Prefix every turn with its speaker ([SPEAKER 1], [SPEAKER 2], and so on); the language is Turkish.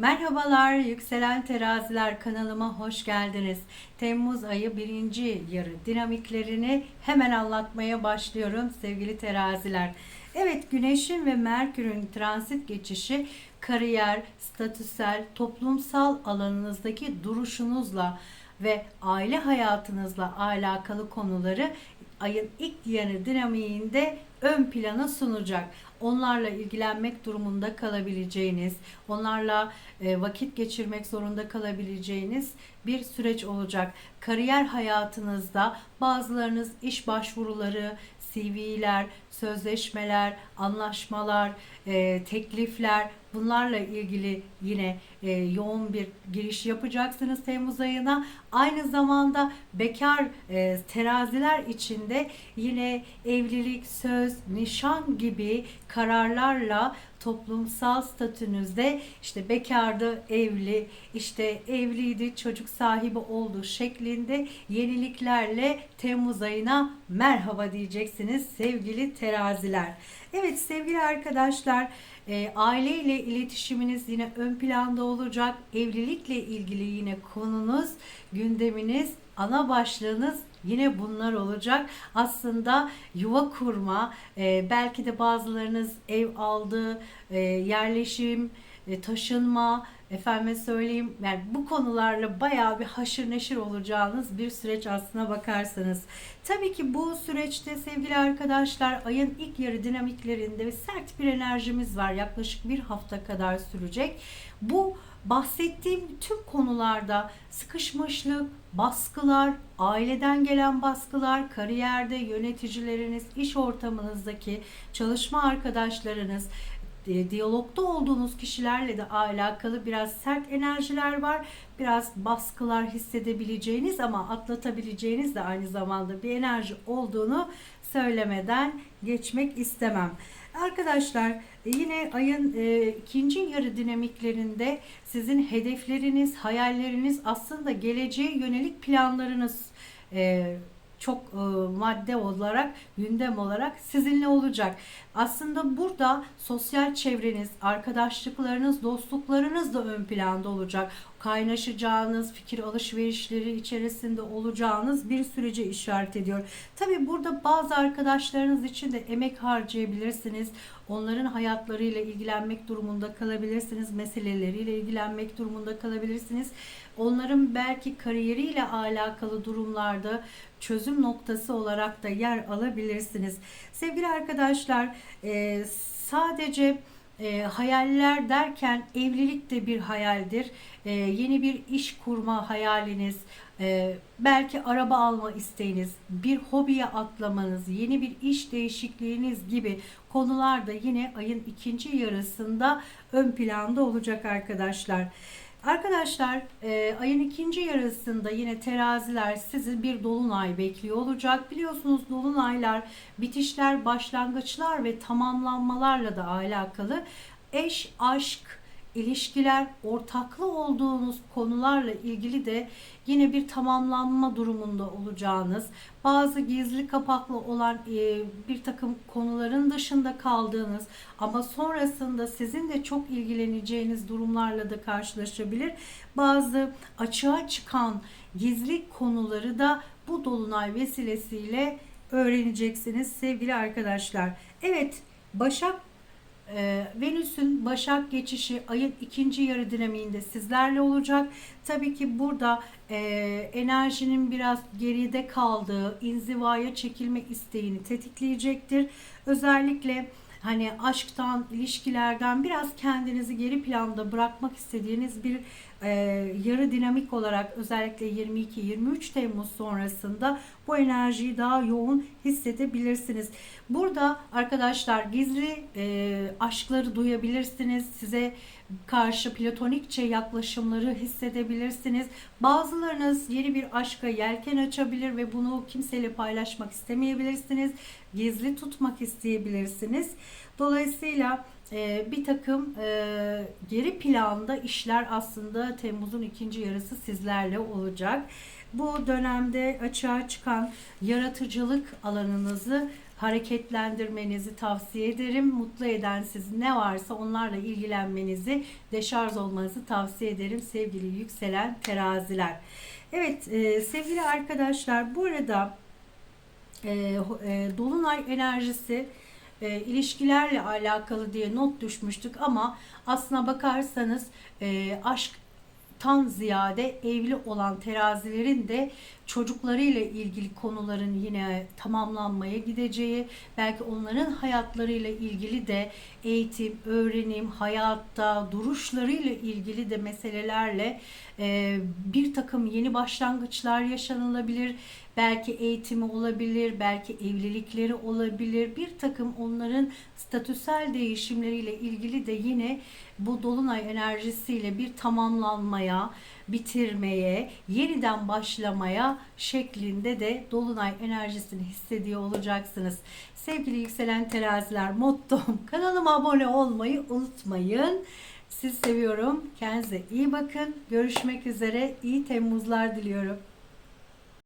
[SPEAKER 1] Merhabalar yükselen teraziler kanalıma hoş geldiniz. Temmuz ayı birinci yarı dinamiklerini hemen anlatmaya başlıyorum sevgili teraziler. Evet güneşin ve merkürün transit geçişi kariyer, statüsel, toplumsal alanınızdaki duruşunuzla ve aile hayatınızla alakalı konuları ayın ilk yarı dinamiğinde ön plana sunacak. Onlarla ilgilenmek durumunda kalabileceğiniz, onlarla e, vakit geçirmek zorunda kalabileceğiniz bir süreç olacak. Kariyer hayatınızda bazılarınız iş başvuruları, CV'ler, sözleşmeler, anlaşmalar, e, teklifler bunlarla ilgili yine e, yoğun bir giriş yapacaksınız Temmuz ayına. Aynı zamanda bekar e, teraziler içinde yine evlilik, söz, nişan gibi kararlarla toplumsal statünüzde işte bekardı, evli, işte evliydi, çocuk sahibi oldu şeklinde yeniliklerle Temmuz ayına merhaba diyeceksiniz sevgili teraziler. Evet sevgili arkadaşlar e, aile ile iletişiminiz yine ön planda olacak. Evlilikle ilgili yine konunuz, gündeminiz, ana başlığınız Yine bunlar olacak. Aslında yuva kurma, e, belki de bazılarınız ev aldı, e, yerleşim, e, taşınma, efendime söyleyeyim yani bu konularla bayağı bir haşır neşir olacağınız bir süreç aslına bakarsanız. Tabii ki bu süreçte sevgili arkadaşlar ayın ilk yarı dinamiklerinde sert bir enerjimiz var. Yaklaşık bir hafta kadar sürecek. Bu bahsettiğim tüm konularda sıkışmışlık, baskılar, aileden gelen baskılar, kariyerde yöneticileriniz, iş ortamınızdaki çalışma arkadaşlarınız, diyalogda olduğunuz kişilerle de alakalı biraz sert enerjiler var. Biraz baskılar hissedebileceğiniz ama atlatabileceğiniz de aynı zamanda bir enerji olduğunu söylemeden geçmek istemem. Arkadaşlar yine ayın e, ikinci yarı dinamiklerinde sizin hedefleriniz, hayalleriniz aslında geleceğe yönelik planlarınız e, çok e, madde olarak, gündem olarak sizinle olacak. Aslında burada sosyal çevreniz, arkadaşlıklarınız, dostluklarınız da ön planda olacak. Kaynaşacağınız, fikir alışverişleri içerisinde olacağınız bir sürece işaret ediyor. Tabi burada bazı arkadaşlarınız için de emek harcayabilirsiniz. Onların hayatlarıyla ilgilenmek durumunda kalabilirsiniz. Meseleleriyle ilgilenmek durumunda kalabilirsiniz. Onların belki kariyeriyle alakalı durumlarda çözüm noktası olarak da yer alabilirsiniz. Sevgili arkadaşlar e, sadece e, hayaller derken evlilik de bir hayaldir. E, yeni bir iş kurma hayaliniz, e, belki araba alma isteğiniz, bir hobiye atlamanız, yeni bir iş değişikliğiniz gibi konular da yine ayın ikinci yarısında ön planda olacak arkadaşlar. Arkadaşlar e, ayın ikinci yarısında yine teraziler sizi bir dolunay bekliyor olacak. Biliyorsunuz dolunaylar bitişler, başlangıçlar ve tamamlanmalarla da alakalı. Eş, aşk, ilişkiler, ortaklı olduğunuz konularla ilgili de yine bir tamamlanma durumunda olacağınız, bazı gizli kapaklı olan e, bir takım konuların dışında kaldığınız ama sonrasında sizin de çok ilgileneceğiniz durumlarla da karşılaşabilir. Bazı açığa çıkan gizli konuları da bu dolunay vesilesiyle öğreneceksiniz sevgili arkadaşlar. Evet, Başak ee, Venüs'ün Başak geçişi ayın ikinci yarı dinamiğinde sizlerle olacak. Tabii ki burada e, enerjinin biraz geride kaldığı, inzivaya çekilme isteğini tetikleyecektir. Özellikle hani aşktan, ilişkilerden biraz kendinizi geri planda bırakmak istediğiniz bir e, yarı dinamik olarak özellikle 22-23 Temmuz sonrasında bu enerjiyi daha yoğun hissedebilirsiniz. Burada arkadaşlar gizli e, aşkları duyabilirsiniz. Size karşı platonikçe yaklaşımları hissedebilirsiniz. Bazılarınız yeni bir aşka yelken açabilir ve bunu kimseyle paylaşmak istemeyebilirsiniz. Gizli tutmak isteyebilirsiniz. Dolayısıyla e, bir takım e, geri planda işler aslında Temmuz'un ikinci yarısı sizlerle olacak. Bu dönemde açığa çıkan yaratıcılık alanınızı hareketlendirmenizi tavsiye ederim. Mutlu eden siz ne varsa onlarla ilgilenmenizi, deşarj olmanızı tavsiye ederim sevgili yükselen teraziler. Evet e, sevgili arkadaşlar bu arada e, e, Dolunay enerjisi e, ilişkilerle alakalı diye not düşmüştük ama aslına bakarsanız e, aşktan ziyade evli olan terazilerin de çocuklarıyla ilgili konuların yine tamamlanmaya gideceği, belki onların hayatlarıyla ilgili de eğitim, öğrenim, hayatta duruşlarıyla ilgili de meselelerle e, bir takım yeni başlangıçlar yaşanılabilir. Belki eğitimi olabilir, belki evlilikleri olabilir. Bir takım onların statüsel değişimleriyle ilgili de yine bu dolunay enerjisiyle bir tamamlanmaya, bitirmeye, yeniden başlamaya şeklinde de dolunay enerjisini hissediyor olacaksınız. Sevgili yükselen teraziler mottom kanalıma abone olmayı unutmayın. Sizi seviyorum. Kendinize iyi bakın. Görüşmek üzere. İyi Temmuzlar diliyorum.